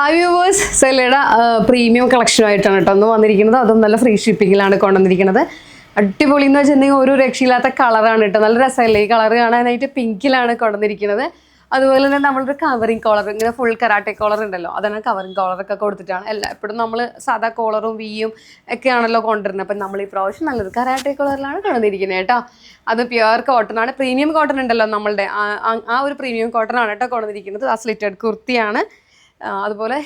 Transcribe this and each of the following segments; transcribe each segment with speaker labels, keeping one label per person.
Speaker 1: Hi viewers സെല്ലയുടെ premium കളക്ഷനുമായിട്ടാണ് കേട്ടോ ഒന്ന് വന്നിരിക്കുന്നത്. അതും നല്ല ഫ്രീ ഷിപ്പിങ്ങിലാണ് കൊണ്ടുവന്നിരിക്കുന്നത്. അടിപൊളി എന്ന് വെച്ചിട്ടുണ്ടെങ്കിൽ ഒരു രക്ഷയില്ലാത്ത കളറാണ് കേട്ടോ. നല്ല രസമല്ലേ? ഈ കളർ കാണാനായിട്ട് പിങ്കിലാണ് കൊണ്ടുവന്നിരിക്കുന്നത്. അതുപോലെ തന്നെ നമ്മളൊരു കവറിങ് കോളർ ഇങ്ങനെ ഫുൾ കരാട്ടെ കോളർ ഉണ്ടല്ലോ. അതാണ് കവറിങ് കോളറൊക്കെ കൊടുത്തിട്ടാണ്. എല്ലാ എപ്പോഴും നമ്മൾ സാധാ കോളറും വിയും ഒക്കെയാണല്ലോ കൊണ്ടുവരുന്നത്. അപ്പം നമ്മൾ ഈ പ്രാവശ്യം നല്ലൊരു കരാട്ടെ കോളറിലാണ് കൊണ്ടുവന്നിരിക്കുന്നത് കേട്ടോ. അത് പ്യുവർ കോട്ടൺ ആണ്. പ്രീമിയം കോട്ടൺ ഉണ്ടല്ലോ നമ്മളുടെ. ആ- ഒരു പ്രീമിയം കോട്ടൺ ആണ് കേട്ടോ കൊണ്ടുവന്നിരിക്കുന്നത്. ആ സ്ലിറ്റഡ് കുർത്തിയാണ്. അതുപോലെ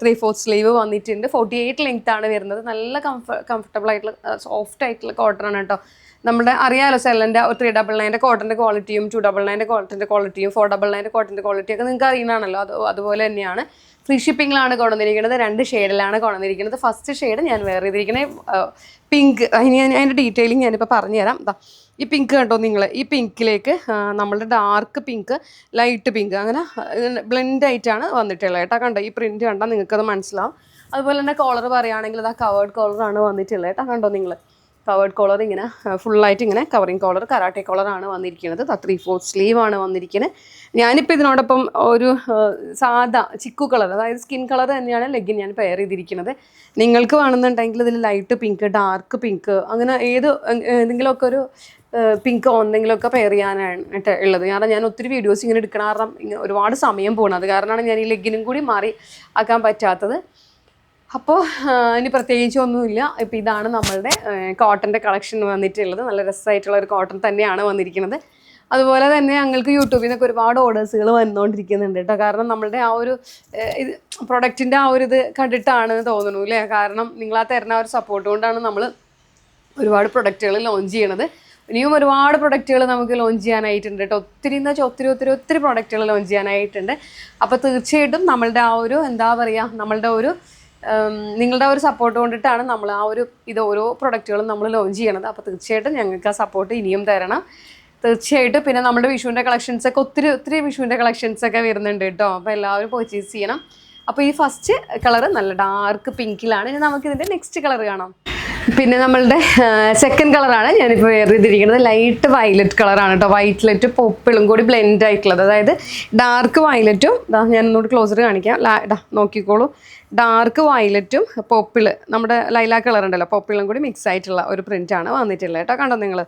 Speaker 1: ത്രീ ഫോർത്ത് സ്ലീവ് വന്നിട്ടുണ്ട്. ഫോർട്ടി എയ്റ്റ് ലെങ്ത് ആണ് വരുന്നത്. നല്ല കംഫ കംഫർട്ടബിൾ ആയിട്ടുള്ള സോഫ്റ്റ് ആയിട്ടുള്ള കോട്ടൺ ആണ് കേട്ടോ നമ്മുടെ അറിയാലോ സെല്ലന്റെ ത്രീ ഡബിൾ നയന്റെ കോട്ടന്റെ ക്വാളിറ്റിയും ടു ഡബിൾ നയന്റെ കോട്ടന്റെ ക്വാളിറ്റിയും ഫോർ ഡബിൾ നയന്റെ കോട്ടന്റെ ക്വാളിറ്റിയൊക്കെ നിങ്ങൾക്ക് അറിയണമല്ലോ അത് അതുപോലെ തന്നെയാണ്. ഫ്രീ ഷിപ്പിങ്ങിലാണ് കൊണ്ടുവന്നിരിക്കുന്നത്. രണ്ട് ഷെയ്ഡിലാണ് കൊണ്ടുവന്നിരിക്കുന്നത്. ഫസ്റ്റ് ഷെയ്ഡ് ഞാൻ വേറെ ചെയ്തിരിക്കുന്നത് പിങ്ക് അതിന് ഞാൻ അതിന്റെ ഡീറ്റെയിലിംഗ് ഞാനിപ്പോൾ പറഞ്ഞുതരാം. ദാ ഈ പിങ്ക് കണ്ടോ നിങ്ങൾ ഈ പിങ്കിലേക്ക് നമ്മളുടെ ഡാർക്ക് പിങ്ക് ലൈറ്റ് പിങ്ക് അങ്ങനെ ബ്ലെൻഡ് ആയിട്ടാണ് വന്നിട്ടുള്ളത് കേട്ടോ. കണ്ടോ? ഈ പ്രിന്റ് കണ്ടാൽ നിങ്ങൾക്കത് മനസ്സിലാവും. അതുപോലെ തന്നെ കോളർ പറയുകയാണെങ്കിൽ അത് കവേർഡ് കോളറാണ് വന്നിട്ടുള്ളത് കേട്ടോ. കണ്ടോ നിങ്ങൾ കവേർഡ് കോളർ ഇങ്ങനെ ഫുള്ളായിട്ട് ഇങ്ങനെ കവറിങ് കോളർ കരാട്ടെ കോളറാണ് വന്നിരിക്കുന്നത്. ത്രീ ഫോർത്ത് സ്ലീവ് ആണ് വന്നിരിക്കുന്നത് ഞാനിപ്പോൾ ഇതിനോടൊപ്പം ഒരു സാധാ ചിക്കു കളർ അതായത് സ്കിൻ കളർ തന്നെയാണ് ലെഗിൻ ഞാൻ പെയർ ചെയ്തിരിക്കുന്നത്. നിങ്ങൾക്ക് വേണമെന്നുണ്ടെങ്കിൽ ഇതിൽ ലൈറ്റ് പിങ്ക് ഡാർക്ക് പിങ്ക് അങ്ങനെ ഏത് എന്തെങ്കിലുമൊക്കെ ഒരു പിങ്കോ എന്തെങ്കിലുമൊക്കെ പെയർ ചെയ്യാനായിട്ട് ഉള്ളത്. കാരണം ഞാൻ ഒത്തിരി വീഡിയോസ് ഇങ്ങനെ എടുക്കണ കാരണം ഇങ്ങനെ ഒരുപാട് സമയം പോകണത് കാരണമാണ് ഞാൻ ഈ ലെഗിനും കൂടി മാറി ആക്കാൻ പറ്റാത്തത്. അപ്പോൾ ഇനി പ്രത്യേകിച്ച് ഒന്നുമില്ല. ഇപ്പം ഇതാണ് നമ്മളുടെ കോട്ടന്റെ കളക്ഷൻ വന്നിട്ടുള്ളത്. നല്ല രസമായിട്ടുള്ള ഒരു കോട്ടൺ തന്നെയാണ് വന്നിരിക്കുന്നത് അതുപോലെ തന്നെ ഞങ്ങൾക്ക് യൂട്യൂബിൽ നിന്നൊക്കെ ഒരുപാട് ഓർഡേഴ്സുകൾ വന്നുകൊണ്ടിരിക്കുന്നുണ്ട് കേട്ടോ കാരണം നമ്മളുടെ ആ ഒരു ഇത് പ്രൊഡക്റ്റിന്റെ ആ ഒരു ഇത് കണ്ടിട്ടാണ് തോന്നുന്നു അല്ലേ കാരണം നിങ്ങൾ ആ തരുന്ന ഒരു സപ്പോർട്ട് കൊണ്ടാണ് നമ്മൾ ഒരുപാട് പ്രൊഡക്റ്റുകൾ ലോഞ്ച് ചെയ്യണത്. ഇനിയും ഒരുപാട് പ്രൊഡക്റ്റുകൾ നമുക്ക് ലോഞ്ച് ചെയ്യാനായിട്ടുണ്ട് കേട്ടോ ഒത്തിരി എന്ന് വെച്ചാൽ ഒത്തിരി ഒത്തിരി ഒത്തിരി പ്രൊഡക്റ്റുകൾ ലോഞ്ച് ചെയ്യാനായിട്ടുണ്ട്. അപ്പോൾ തീർച്ചയായിട്ടും നമ്മളുടെ ആ ഒരു എന്താ പറയുക നമ്മളുടെ ഒരു നിങ്ങളുടെ ഒരു സപ്പോർട്ട് കൊണ്ടിട്ടാണ് നമ്മൾ ആ ഒരു ഇത് ഓരോ പ്രൊഡക്റ്റുകളും നമ്മൾ ലോഞ്ച് ചെയ്യണത്. അപ്പോൾ തീർച്ചയായിട്ടും ഞങ്ങൾക്ക് ആ സപ്പോർട്ട് ഇനിയും തരണം. തീർച്ചയായിട്ടും പിന്നെ നമ്മുടെ വിഷുവിന്റെ കളക്ഷൻസ് ഒക്കെ ഒത്തിരി ഒത്തിരി വിഷുവിന്റെ കളക്ഷൻസ് ഒക്കെ വരുന്നുണ്ട് കേട്ടോ അപ്പോൾ എല്ലാവരും പർച്ചേസ് ചെയ്യണം. അപ്പോൾ ഈ ഫസ്റ്റ് കളർ നല്ല ഡാർക്ക് പിങ്കിലാണ് ഇനി നമുക്കിതിന്റെ നെക്സ്റ്റ് കളർ കാണാം. പിന്നെ നമ്മളുടെ സെക്കൻഡ് കളറാണ് ഞാനിപ്പോൾ വേറെ ചെയ്തിരിക്കുന്നത് ലൈറ്റ് വയലറ്റ് കളറാണ് കേട്ടോ വൈറ്റ്ലറ്റ് പൊപ്പിളും കൂടി ബ്ലെൻഡ് ആയിട്ടുള്ളത്. അതായത് ഡാർക്ക് വയലറ്റും ഇതാ ഞാൻ ഒന്നുകൂടി ക്ലോസർ കാണിക്കാം. ഡാ നോക്കിക്കോളൂ. ഡാർക്ക് വയലറ്റും പൊപ്പിൾ നമ്മുടെ ലൈലാ കളർ ഉണ്ടല്ലോ. പൊപ്പിളും കൂടി മിക്സ് ആയിട്ടുള്ള ഒരു പ്രിന്റാണ് വന്നിട്ടുള്ളത് കേട്ടോ കണ്ടോ നിങ്ങൾ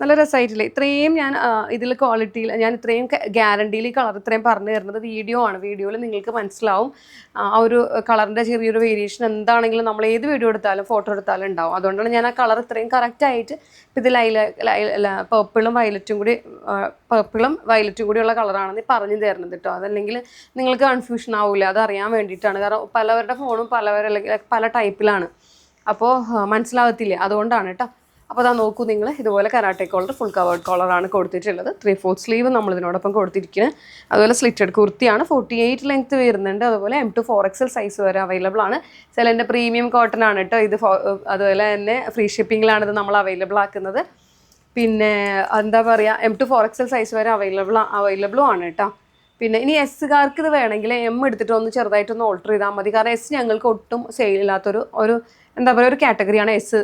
Speaker 1: നല്ല രസമായിട്ടില്ലേ ഇത്രയും ഞാൻ ഇതിൽ ക്വാളിറ്റിയിൽ ഞാൻ ഇത്രയും ഗ്യാരണ്ടിയിൽ ഈ കളർ ഇത്രയും പറഞ്ഞു തരുന്നത് വീഡിയോ ആണ്. വീഡിയോയിൽ നിങ്ങൾക്ക് മനസ്സിലാവും ആ ഒരു കളറിന്റെ ചെറിയൊരു വേരിയേഷൻ എന്താണെങ്കിലും നമ്മൾ ഏത് വീഡിയോ എടുത്താലും ഫോട്ടോ എടുത്താലും ഉണ്ടാവും. അതുകൊണ്ടാണ് ഞാൻ ആ കളർ ഇത്രയും കറക്റ്റായിട്ട് ഇത് ലൈല പേർപ്പിളും വയലറ്റും കൂടി പേർപ്പിളും വയലറ്റും കൂടിയുള്ള കളറാണെന്ന് പറഞ്ഞു തരുന്നത് കേട്ടോ അതല്ലെങ്കിൽ നിങ്ങൾക്ക് കൺഫ്യൂഷൻ ആവില്ല അതറിയാൻ വേണ്ടിയിട്ടാണ്. കാരണം പലവരുടെ ഫോണും പലവരുടെ അല്ലെങ്കിൽ പല ടൈപ്പിലാണ് അപ്പോൾ മനസ്സിലാവത്തില്ല. അതുകൊണ്ടാണ് കേട്ടോ അപ്പോൾ അതാ നോക്കൂ നിങ്ങൾ ഇതുപോലെ കരാട്ടെ കോളർ ഫുൾ കവേർഡ് കോളറാണ് കൊടുത്തിട്ടുള്ളത്. ത്രീ ഫോർത്ത് സ്ലീവ് നമ്മൾ ഇതിനോടൊപ്പം കൊടുത്തിരിക്കുന്നത് അതുപോലെ സ്ലിറ്റഡ് കുർത്തിയാണ് ഫോർട്ടി എയ്റ്റ് ലെങ്ത്ത് വരുന്നുണ്ട്. അതുപോലെ M to four XL size വരെ അവൈലബിൾ ആണ്. ചിലതിന്റെ പ്രീമിയം കോട്ടൺ ആണ് കേട്ടോ ഇത് അതുപോലെ തന്നെ ഫ്രീ ഷിപ്പിങ്ങിലാണ് ഇത് നമ്മൾ അവൈലബിൾ ആക്കുന്നത്. പിന്നെ എന്താ പറയുക M to four XL size വരെ അവൈലബിൾ അവൈലബിളും ആണ് കേട്ടോ പിന്നെ ഇനി എസ്സുകാർക്ക് ഇത് വേണമെങ്കിൽ എം എടുത്തിട്ട് ഒന്ന് ചെറുതായിട്ടൊന്ന് ഓൾട്ടർ ചെയ്താൽ മതി. കാരണം എസ് ഞങ്ങൾക്ക് ഒട്ടും സെയിലില്ലാത്തൊരു ഒരു എന്താ പറയുക ഒരു കാറ്റഗറിയാണ് എസ്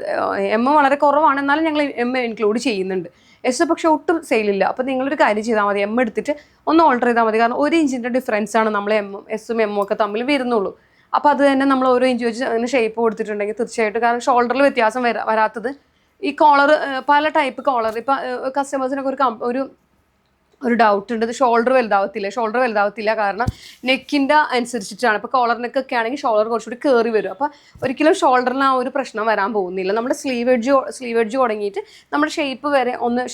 Speaker 1: എം വളരെ കുറവാണ്. എന്നാലും ഞങ്ങൾ എം ഇൻക്ലൂഡ് ചെയ്യുന്നുണ്ട്. എസ് പക്ഷേ ഒട്ടും സെയിലില്ല അപ്പോൾ നിങ്ങളൊരു കാര്യം ചെയ്താൽ മതി. എം എടുത്തിട്ട് ഒന്ന് ഓൾട്ടർ ചെയ്താൽ മതി. കാരണം ഒരു ഇഞ്ചിന്റെ ഡിഫറൻസ് ആണ് നമ്മൾ എമ്മും എസ്സും എമ്മും ഒക്കെ തമ്മിൽ വരുന്നുള്ളൂ. അപ്പോൾ അത് തന്നെ നമ്മൾ ഓരോ ഇഞ്ച് വെച്ച് അതിന് ഷേപ്പ് കൊടുത്തിട്ടുണ്ടെങ്കിൽ തീർച്ചയായിട്ടും. കാരണം ഷോൾഡറിൽ വ്യത്യാസം വരാത്തത് ഈ കോളർ പല ടൈപ്പ് കോളർ ഇപ്പം കസ്റ്റമേഴ്സിനൊക്കെ ഒരു ഒരു ഒരു ഡൗട്ട് ഉണ്ട്. ഷോൾഡർ വലുതാവത്തില്ല. ഷോൾഡർ വലുതാവത്തില്ല കാരണം നെക്കിന്റെ അനുസരിച്ചിട്ടാണ്. ഇപ്പോൾ കോളർ നെക്ക് ഒക്കെ ആണെങ്കിൽ ഷോൾഡർ കുറച്ചുകൂടി കയറി വരും. അപ്പോൾ ഒരിക്കലും ഷോൾഡറിന് ആ ഒരു പ്രശ്നം വരാൻ പോകുന്നില്ല. നമ്മുടെ സ്ലീവ് എഡ്ജ് സ്ലീവ് എഡ്ജ് തുടങ്ങിയിട്ട് നമ്മുടെ ഷേപ്പ് വരെ ഒന്ന്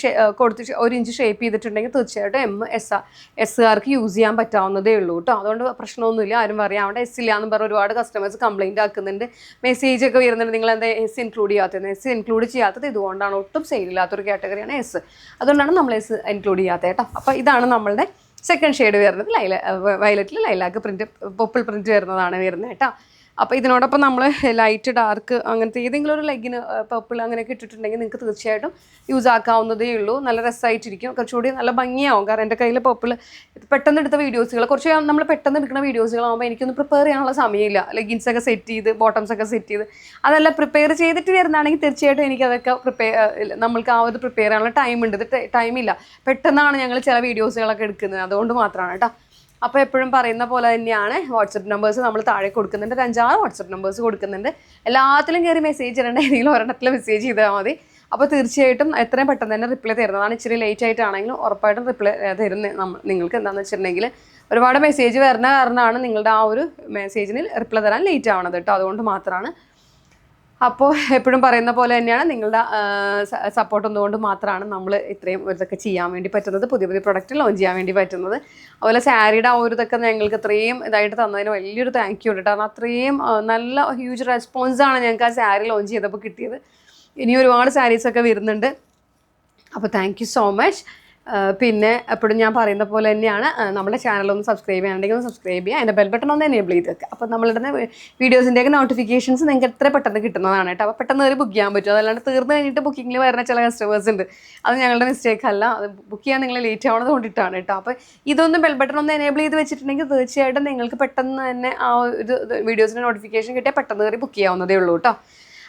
Speaker 1: കൊടുത്ത് ഒരു ഇഞ്ച് ഷേപ്പ് ചെയ്തിട്ടുണ്ടെങ്കിൽ തീർച്ചയായിട്ടും എം എസ് എസ്സുകാർക്ക് യൂസ് ചെയ്യാൻ പറ്റാവുന്നതേ ഉള്ളൂ കേട്ടോ അതുകൊണ്ട് പ്രശ്നമൊന്നുമില്ല. ആരും പറയാം അവിടെ എസ് ഇല്ല എന്ന് പറഞ്ഞ് ഒരുപാട് കസ്റ്റമേഴ്സ് കംപ്ലൈന്റ് ആക്കുന്നുണ്ട്. മെസ്സേജ് ഒക്കെ വരുന്നുണ്ട്. നിങ്ങൾ എന്താ എസ് ഇൻക്ലൂഡ് ചെയ്യാത്തത്? എസ് ഇൻക്ലൂഡ് ചെയ്യാത്തത് ഇതുകൊണ്ടാണ്. ഒട്ടും സെയിൽ ഇല്ലാത്തൊരു കാറ്റഗറിയാണ് എസ് അതുകൊണ്ടാണ് നമ്മൾ എസ് ഇൻക്ലൂഡ് ചെയ്യാത്തത് കേട്ടോ അപ്പോൾ ഇതാണ് നമ്മളുടെ സെക്കൻഡ് ഷെയ്ഡ് വരുന്നത് ലൈല വയലറ്റിൽ ലൈലാക്ക് പ്രിന്റ് പൊപ്പിൾ പ്രിന്റ് വരുന്നതാണ് വരുന്നത് കേട്ടോ. അപ്പോൾ ഇതിനോടൊപ്പം നമ്മൾ ലൈറ്റ് ഡാർക്ക് അങ്ങനത്തെ ഏതെങ്കിലും ഒരു ലെഗിന് പർപ്പിൾ അങ്ങനെയൊക്കെ ഇട്ടിട്ടുണ്ടെങ്കിൽ നിങ്ങൾക്ക് തീർച്ചയായിട്ടും യൂസ് ആക്കാവുന്നതേ ഉള്ളൂ. നല്ല രസമായിട്ടിരിക്കും കുറച്ചുകൂടി നല്ല ഭംഗിയാവും. കാരണം എന്റെ കയ്യിൽ പർപ്പിൾ പെട്ടെന്ന് എടുത്ത വീഡിയോസുകൾ കുറച്ച് നമ്മൾ പെട്ടെന്ന് എടുക്കുന്ന വീഡിയോസുകളാകുമ്പോൾ എനിക്കൊന്ന് പ്രിപ്പയർ ചെയ്യാനുള്ള സമയമില്ല. ലെഗിൻസ് ഒക്കെ സെറ്റ് ചെയ്ത് ബോട്ടംസ് ഒക്കെ സെറ്റ് ചെയ്ത് അതെല്ലാം പ്രിപ്പയർ ചെയ്തിട്ട് വരുന്നതാണെങ്കിൽ തീർച്ചയായിട്ടും എനിക്കതൊക്കെ പ്രിപ്പയർ നമ്മൾക്ക് ആ ഒരു പ്രിപ്പയർ ചെയ്യാനുള്ള ടൈം ഉണ്ട് ടൈമില്ല പെട്ടെന്നാണ് ഞങ്ങൾ ചില വീഡിയോസുകളൊക്കെ എടുക്കുന്നത്. അതുകൊണ്ട് മാത്രമാണ് കേട്ടോ. അപ്പോൾ എപ്പോഴും പറയുന്ന പോലെ തന്നെയാണ്. വാട്സപ്പ് നമ്പേഴ്സ് നമ്മൾ താഴെ കൊടുക്കുന്നുണ്ട്. ഒരു അഞ്ചാറ് വാട്സപ്പ് നമ്പേഴ്സ് കൊടുക്കുന്നുണ്ട്. എല്ലാത്തിലും കയറി മെസ്സേജ് ഇടേണ്ട ഏതെങ്കിലും ഒരെണ്ണത്തിൽ മെസ്സേജ് ചെയ്താൽ മതി. അപ്പോൾ തീർച്ചയായിട്ടും എത്രയും പെട്ടെന്ന് തന്നെ റിപ്ലൈ തരുന്നതാണ്. ഇച്ചിരി ലേറ്റ് ആയിട്ടാണെങ്കിലും ഉറപ്പായിട്ടും റിപ്ലൈ തരുന്ന നമ്മൾ നിങ്ങൾക്ക് എന്താണെന്ന് വെച്ചിട്ടുണ്ടെങ്കിൽ ഒരുപാട് മെസ്സേജ് വരുന്ന കാരണമാണ് നിങ്ങളുടെ ആ ഒരു മെസ്സേജിന് റിപ്ലൈ തരാൻ ലേറ്റ് ആവണത് കേട്ടോ. അതുകൊണ്ട് മാത്രമാണ് അപ്പോൾ എപ്പോഴും പറയുന്ന പോലെ തന്നെയാണ് നിങ്ങളുടെ സപ്പോർട്ട് ഒന്നുകൊണ്ട് മാത്രമാണ് നമ്മൾ ഇത്രയും ഇതൊക്കെ ചെയ്യാൻ വേണ്ടി പറ്റുന്നത്. പുതിയ പുതിയ പ്രൊഡക്റ്റ് ലോഞ്ച് ചെയ്യാൻ വേണ്ടി പറ്റുന്നത്. അതുപോലെ സാരിയുടെ ആ ഒരു ഇതൊക്കെ ഞങ്ങൾക്ക് ഇത്രയും ഇതായിട്ട് തന്നതിന് വലിയൊരു താങ്ക് യു ഉണ്ട്. കാരണം അത്രയും നല്ല ഹ്യൂജ് റെസ്പോൺസാണ് ഞങ്ങൾക്ക് ആ സാരി ലോഞ്ച് ചെയ്തപ്പോൾ കിട്ടിയത്. ഇനി ഒരുപാട് സാരീസൊക്കെ വരുന്നുണ്ട്. അപ്പോൾ താങ്ക് യു സോ മച്ച് പിന്നെ എപ്പോഴും ഞാൻ പറയുന്ന പോലെ തന്നെയാണ് നമ്മുടെ ചാനൽ ഒന്ന് സബ്സ്ക്രൈബ് ചെയ്യാനുണ്ടെങ്കിൽ ഒന്ന് സബ്സ്ക്രൈബ് ചെയ്യുക അതിന്റെ ബെൽ ബട്ടൺ ഒന്ന് എനേബിൾ ചെയ്ത് വെക്കുക. അപ്പോൾ നമ്മളിടുന്ന വീഡിയോസിന്റെയൊക്കെ നോട്ടിഫിക്കേഷൻസ് നിങ്ങൾക്ക് എത്ര പെട്ടെന്ന് കിട്ടുന്നതാണ് കേട്ടോ. അപ്പോൾ പെട്ടെന്ന് ഒരു ബുക്ക് ചെയ്യാൻ പറ്റും. അതല്ലാണ്ട് തീർന്നു കഴിഞ്ഞിട്ട് ബുക്കിങ്ങിൽ വരുന്ന ചില കസ്റ്റമേഴ്സ് ഉണ്ട്. അത് ഞങ്ങളുടെ മിസ്റ്റേക്ക് അല്ല. അത് ബുക്ക് ചെയ്യാൻ നിങ്ങൾ ലേറ്റ് ആവുന്നത് കൊണ്ടിട്ടാണ് കേട്ടോ. അപ്പോൾ ഇതൊന്ന് ബെൽ ബട്ടൺ ഒന്ന് എനേബിൾ ചെയ്ത് വെച്ചിട്ടുണ്ടെങ്കിൽ തീർച്ചയായിട്ടും നിങ്ങൾക്ക് പെട്ടെന്ന് തന്നെ ആ ഒരു വീഡിയോസിന്റെ നോട്ടിഫിക്കേഷൻ കിട്ടിയാൽ പെട്ടെന്ന് കയറി ബുക്ക് ചെയ്യാവുന്നതേ ഉള്ളൂ കേട്ടോ.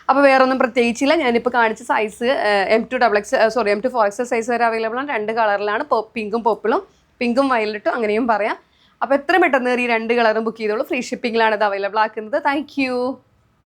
Speaker 1: അപ്പോൾ വേറൊന്നും പ്രത്യേകിച്ചില്ല. ഞാനിപ്പോൾ കാണിച്ച size M to double X sorry M to four X size വരെ അവൈലബിൾ ആണ്. രണ്ട് കളറിലാണ് പിങ്കും പോപ്പിളും പിങ്കും വയലറ്റും അങ്ങനെയും പറയാം. അപ്പോൾ എത്ര പെട്ടെന്ന് ഈ രണ്ട് കളറും ബുക്ക് ചെയ്തോളൂ. ഫ്രീ ഷിപ്പിംഗിലാണ് ഇത് അവൈലബിൾ ആക്കുന്നത്. താങ്ക്